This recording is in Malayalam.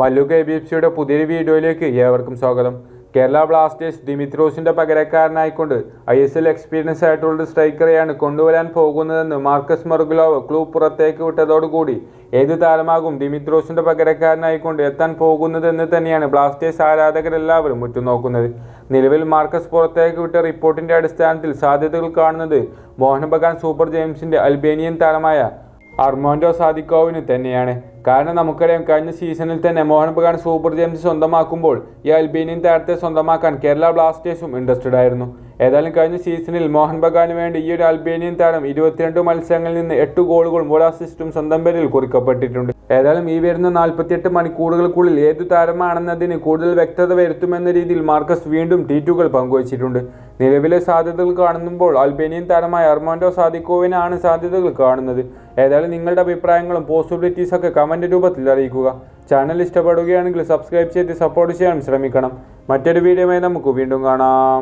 മല്ലു കെ ബി എഫ് സിയുടെ പുതിയൊരു വീഡിയോയിലേക്ക് ഏവർക്കും സ്വാഗതം. കേരള ബ്ലാസ്റ്റേഴ്സ് ദിമിത്രോസിന്റെ പകരക്കാരനായിക്കൊണ്ട് ഐ എസ് എൽ എക്സ്പീരിയൻസ് ആയിട്ടുള്ള സ്ട്രൈക്കറെയാണ് കൊണ്ടുവരാൻ പോകുന്നതെന്ന് മാർക്കസ് മർഗുലോവ് ക്ലൂബ് പുറത്തേക്ക് വിട്ടതോടുകൂടി ഏത് താരമാകും ദിമിത്രോസിന്റെ പകരക്കാരനായിക്കൊണ്ട് എത്താൻ പോകുന്നതെന്ന് തന്നെയാണ് ബ്ലാസ്റ്റേഴ്സ് ആരാധകരെല്ലാവരും ഉറ്റുനോക്കുന്നത്. നിലവിൽ മാർക്കസ് പുറത്തേക്ക് വിട്ട റിപ്പോർട്ടിന്റെ അടിസ്ഥാനത്തിൽ സാധ്യതകൾ കാണുന്നത് മോഹൻ ബഗാൻ സൂപ്പർ ജെയിംസിന്റെ അൽബേനിയൻ താരമായ അർമാൻഡോ സാദിക്കോവിന് തന്നെയാണ്. കാരണം നമുക്കറിയാം കഴിഞ്ഞ സീസണിൽ തന്നെ മോഹൻ ബഗാൻ സൂപ്പർ ജെയിംസ് സ്വന്തമാക്കുമ്പോൾ ഈ അൽബീനിയൻ താരത്തെ സ്വന്തമാക്കാൻ കേരള ബ്ലാസ്റ്റേഴ്സും ഇൻട്രസ്റ്റഡ് ആയിരുന്നു. ഏതായാലും കഴിഞ്ഞ സീസണിൽ മോഹൻ ബഗാന് വേണ്ടി ഈ ഒരു അൽബേനിയൻ താരം ഇരുപത്തിരണ്ട് മത്സരങ്ങളിൽ നിന്ന് എട്ട് ഗോളുകളും ഒരു അസിസ്റ്റും സ്വന്തം പേരിൽ കുറിക്കപ്പെട്ടിട്ടുണ്ട്. ഏതായാലും ഈ വരുന്ന നാൽപ്പത്തിയെട്ട് മണിക്കൂറുകൾക്കുള്ളിൽ ഏതു താരമാണെന്നതിന് കൂടുതൽ വ്യക്തത വരുത്തുമെന്ന രീതിയിൽ മാർക്കസ് വീണ്ടും ട്വീറ്റുകൾ പങ്കുവച്ചിട്ടുണ്ട്. നിലവിലെ സാധ്യതകൾ കാണുമ്പോൾ അൽബേനിയൻ താരമായ അർമാൻഡോ സാദിക്കോവിനാണ് സാധ്യതകൾ കാണുന്നത്. ഏതായാലും നിങ്ങളുടെ അഭിപ്രായങ്ങളും പോസിബിലിറ്റീസ് ഒക്കെ കമന്റ് രൂപത്തിൽ അറിയിക്കുക. ചാനൽ ഇഷ്ടപ്പെടുകയാണെങ്കിൽ സബ്സ്ക്രൈബ് ചെയ്ത് സപ്പോർട്ട് ചെയ്യാൻ ശ്രമിക്കണം. മറ്റൊരു വീഡിയോയുമായി നമുക്ക് വീണ്ടും കാണാം.